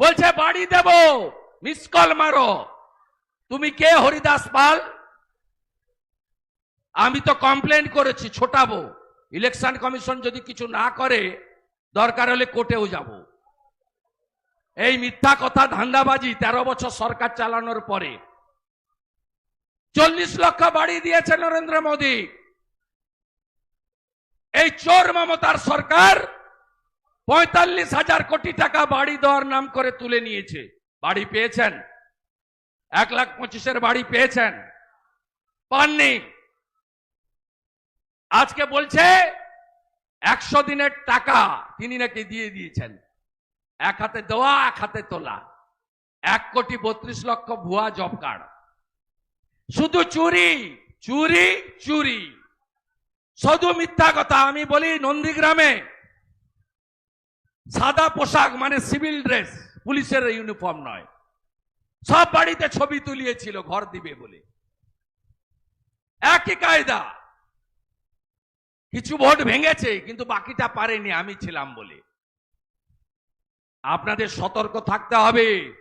বলছে, বাড়ি দেব miss call মারো। তুমি কে, হরিদাস পাল? আমি তো কমপ্লেন করেছি, ছোটাবো। ইলেকশন কমিশন যদি কিছু না করে, দরকার হলে কোর্টেও যাব। এই মিথ্যা কথা, ধান্দাবাজি, তেরো বছর সরকার চালানোর পরে। চল্লিশ লক্ষ বাড়ি দিয়েছে নরেন্দ্র মোদী। এই চোর মমতার সরকার পঁয়তাল্লিশ হাজার কোটি টাকা বাড়ি দেওয়ার নাম করে তুলে নিয়েছে। বাড়ি পেয়েছেন? এক লাখ পঁচিশের বাড়ি পেয়েছেন? পাননি। আজকে বলছে, একশো দিনের টাকা তিনি নাকি দিয়ে দিয়েছেন। এক হাতে দেওয়া, এক হাতে তোলা। এক কোটি বত্রিশ লক্ষ ভুয়া জব কার্ড। শুধু চুরি চুরি চুরি। শুধু মিথ্যা কথা আমি বলি নন্দীগ্রামে। সাদা পোশাক মানে সিভিল ড্রেস, পুলিশের ইউনিফর্ম নয়। সব বাড়িতে ছবি তুলিয়েছিল, ঘর দিবে বলে। একই কায়দা। কিছু ভোট ভেঙেছে, কিন্তু বাকিটা পারেনি, আমি ছিলাম বলে। আপনাদের সতর্ক থাকতে হবে।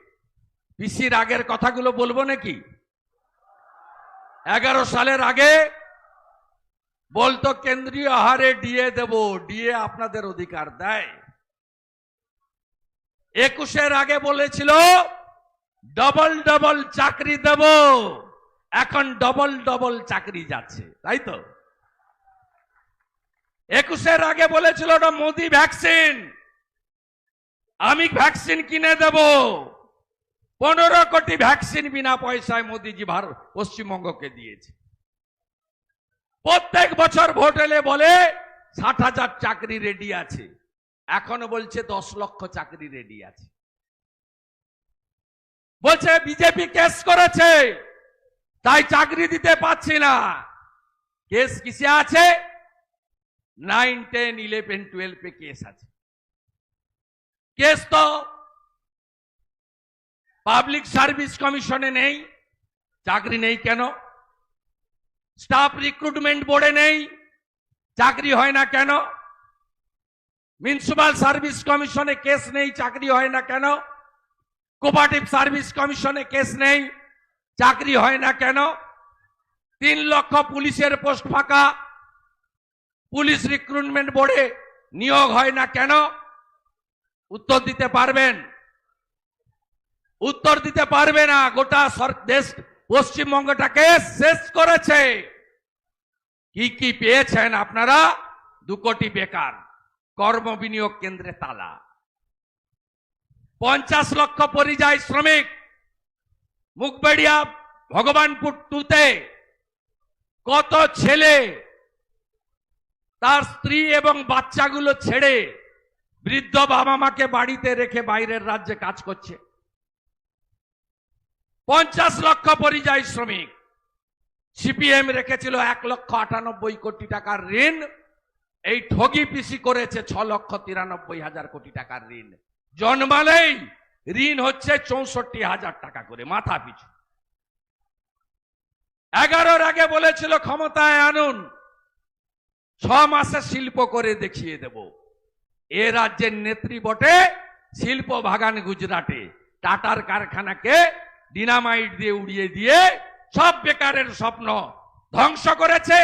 পিসির আগের কথাগুলো বলব নাকি? এগারো সালের আগে বলতো, কেন্দ্রীয় আহারে ডিএ দেব, ডিএ আপনাদের অধিকার দেয়। একুশের আগে বলেছিল, ডবল ডবল চাকরি দেব। এখন ডবল ডবল চাকরি যাচ্ছে। তাই তো? একুশের আগে বলেছিল ওটা মোদি ভ্যাকসিন। আমি ভ্যাকসিন কিনে দেব। পনেরো কোটি ভ্যাকসিন বিনা পয়সায় মোদিজি ভারত পশ্চিমবঙ্গকে দিয়েছে। প্রত্যেক বছর ভোট এলে বলে, ষাট হাজার চাকরি রেডি আছে। এখনও বলছে দশ লক্ষ চাকরি রেডি আছে। বলছে, বিজেপি কেস করেছে, তাই চাকরি দিতে পাচ্ছি না। কেস কিসে আছে? নাইন টেন ইলেভেন টুয়েলভে কেস আছে। কেস তো পাবলিক সার্ভিস কমিশনে নেই, চাকরি নেই কেন? স্টাফ রিক্রুটমেন্ট বোর্ডে নেই, চাকরি হয় না কেন? মিউনিসিপাল সার্ভিস কমিশনে কেস নেই, চাকরি হয় না কেন? কোপারেটিভ সার্ভিস কমিশনে কেস নেই, চাকরি হয় না কেন? তিন লক্ষ পুলিশের পোস্ট ফাঁকা। পুলিশ রিক্রুটমেন্ট বোর্ডে নিয়োগ হয় না কেন? উত্তর দিতে পারবেন? উত্তর দিতে পারবে না, গোটা দেশ পশ্চিমবঙ্গটাকে শেষ করেছে? কি কি পেয়েছেন আপনারা? দু কোটি বেকার। কর্ম বিনিয়োগ কেন্দ্রে তালা। পঞ্চাশ লক্ষ পরিযায়ী শ্রমিক মুখবেড়িয়া ভগবানপুর টুতে কত ছেলে তার স্ত্রী এবং বাচ্চাগুলো ছেড়ে বৃদ্ধ বাবা মাকে বাড়িতে রেখে বাইরের রাজ্যে কাজ করছে। পঞ্চাশ লক্ষ পরিযায়ী শ্রমিক সিপিএম রেখেছিল এক লক্ষ আটানব্বই কোটি টাকার ঋণ এই ঠগি পিসি করেছে ছ লক্ষ তিরানব্বই হাজার কোটি টাকার ঋণ। জন্মালেই ঋণ হচ্ছে চৌষট্টি হাজার টাকা করে, মাথা পিছু। এগারোর আগে বলেছিল, ক্ষমতায় আনুন, ছ মাসে শিল্প করে দেখিয়ে দেব। এ রাজ্যের নেত্রী বটে শিল্প বাগান গুজরাটে। টাটার কারখানাকে ডিনামাইট দিয়ে উড়িয়ে দিয়ে সব বেকারের স্বপ্ন ধ্বংস করেছে।